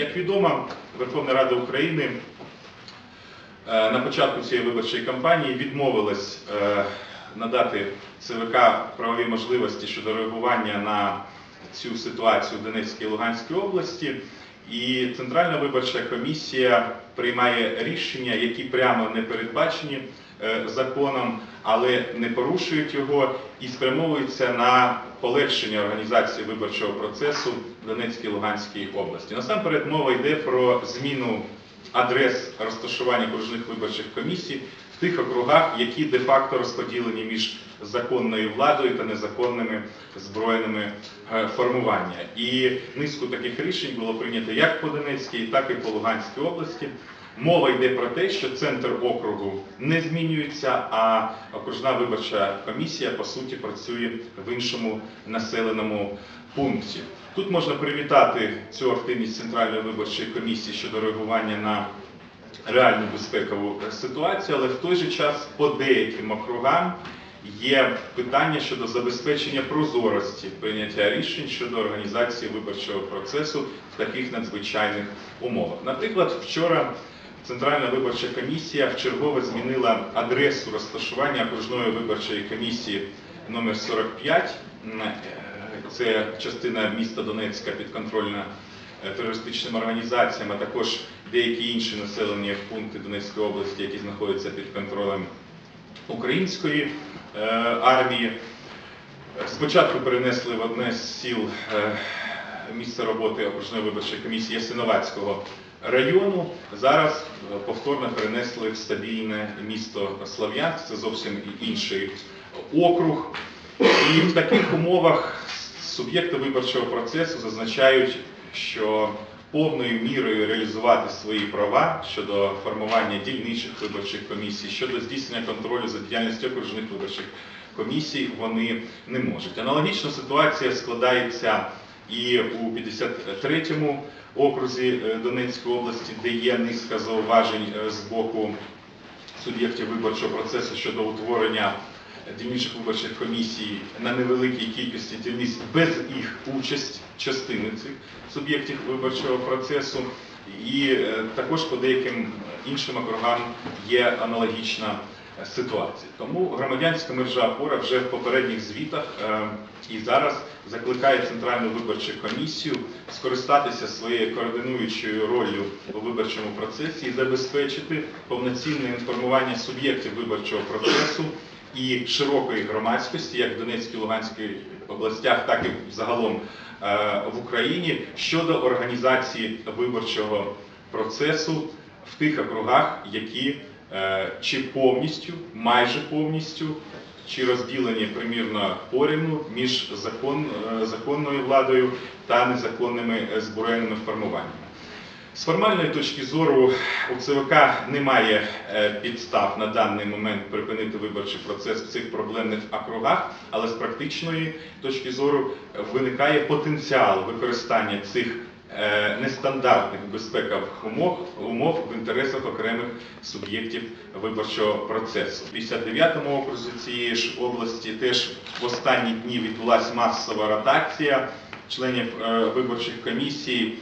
Як відомо, Верховна Рада України е, на початку цієї виборчої кампанії відмовилась е, надати ЦВК правові можливості щодо реагування на цю ситуацію в Донецькій і Луганській області. І Центральна виборча комісія приймає рішення, які прямо не передбачені е, законом, але не порушують його і спрямовуються на полегшення організації виборчого процесу в Донецькій і Луганській області. Насамперед мова йде про зміну адрес розташування окружних виборчих комісій в тих округах, які де-факто розподілені між законною владою та незаконними збройними е, формування. І низку таких рішень було прийнято як по Донецькій, так і по Луганській області. Мова йде про те, що центр округу не змінюється, а окружна виборча комісія по суті працює в іншому населеному пункті. Тут можна привітати цю активність Центральної виборчої комісії щодо реагування на реальну безпекову ситуацію, але в той же час по деяким округам є питання щодо забезпечення прозорості прийняття рішень щодо організації виборчого процесу в таких надзвичайних умовах. Наприклад, вчора Центральна виборча комісія вчергове змінила адресу розташування окружної виборчої комісії номер 45. Е, Це частина міста Донецька підконтрольна е, терористичним організаціям, а також деякі інші населені пункти Донецької області, які знаходяться під контролем української е, армії. Спочатку перенесли в одне з сіл місце роботи окружної виборчої комісії Ясиновацького району. Зараз е, повторно перенесли в стабільне місто Слов'янськ, це зовсім інший округ. І в таких умовах суб'єкти виборчого процесу зазначають, що повною мірою реалізувати свої права щодо формування дільничих виборчих комісій, щодо здійснення контролю за діяльністю окружних виборчих комісій вони не можуть. Аналогічна ситуація складається і у 53-му окрузі е, Донецької області, де є низка зауважень е, з боку суб'єктів виборчого процесу щодо утворення дільничих виборчих комісій на невеликій кількості дільниць без їх участі частини цих суб'єктів виборчого процесу. І е, також по деяким іншим округам є аналогічна е, ситуація. Тому громадянська мережа опора вже в попередніх звітах е, і зараз закликає Центральну виборчу комісію скористатися своєю координуючою роллю у виборчому процесі і забезпечити повноцінне інформування суб'єктів виборчого процесу і широкої громадськості, як в Донецькій Луганській областях, так і загалом е, в Україні щодо організації виборчого процесу в тих округах, які чи повністю, майже повністю, чи розділені примірно порівну між закон, е, законною владою та незаконними е, збройними формуваннями. З формальної точки зору у ЦВК немає е, підстав на даний момент припинити виборчий процес в цих проблемних округах, але з практичної точки зору виникає потенціал використання цих е, нестандартних безпекових умов, умов в інтересах окремих суб'єктів виборчого процесу. В 59-му окрузі цієї ж області теж в останні дні відбулася масова ротація членів е, виборчих комісій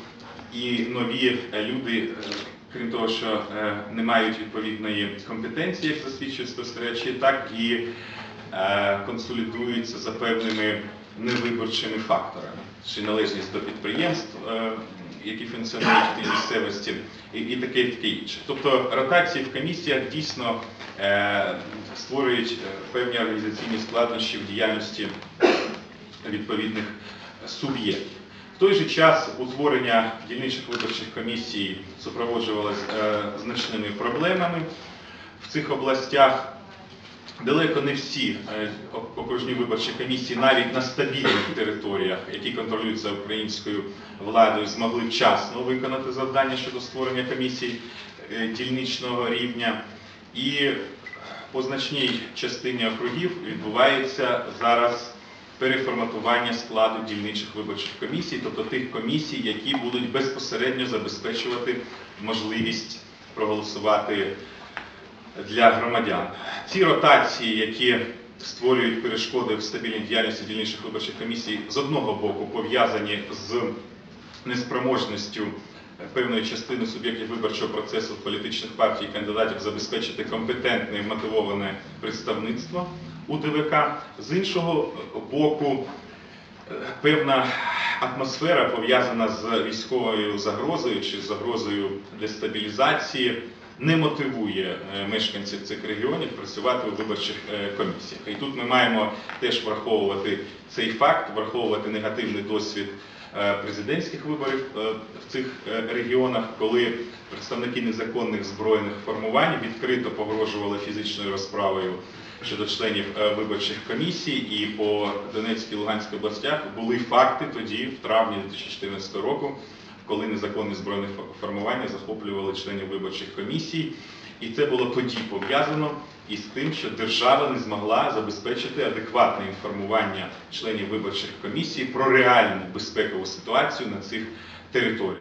і нові е, люди, е, крім того, що е, не мають відповідної компетенції, як засвідчують спостерігачі, так і е, консолідуються за певними невиборчими факторами, чи належність до підприємств, е, які функціонують в тій місцевості, і, і таке і таке інше. Тобто ротації в комісіях дійсно е, створюють е, певні організаційні складнощі в діяльності відповідних суб'єктів. В той же час утворення дільничих виборчих комісій супроводжувалось е, значними проблемами в цих областях. Далеко не всі е, окружні виборчі комісії, навіть на стабільних територіях, які контролюються українською владою, змогли вчасно виконати завдання щодо створення комісій е, дільничного рівня. І по значній частині округів відбувається зараз переформатування складу дільничих виборчих комісій, тобто тих комісій, які будуть безпосередньо забезпечувати можливість проголосувати для громадян. Ці ротації, які створюють перешкоди в стабільній діяльності дільничих виборчих комісій, з одного боку пов'язані з неспроможністю певної частини суб'єктів виборчого процесу політичних партій і кандидатів забезпечити компетентне і мотивоване представництво у ДВК. З іншого боку, певна атмосфера пов'язана з військовою загрозою чи загрозою дестабілізації не мотивує е, мешканців цих регіонів працювати у виборчих е, комісіях. І тут ми маємо теж враховувати цей факт, враховувати негативний досвід е, президентських виборів в цих регіонах, коли представники незаконних збройних формувань відкрито погрожували фізичною розправою щодо членів виборчих комісій, і по Донецькій і Луганській областях були факти тоді, в травні 2014 року, коли незаконні збройні формування захоплювали членів виборчих комісій. І це було тоді пов'язано із тим, що держава не змогла забезпечити адекватне інформування членів виборчих комісій про реальну безпекову ситуацію на цих територіях.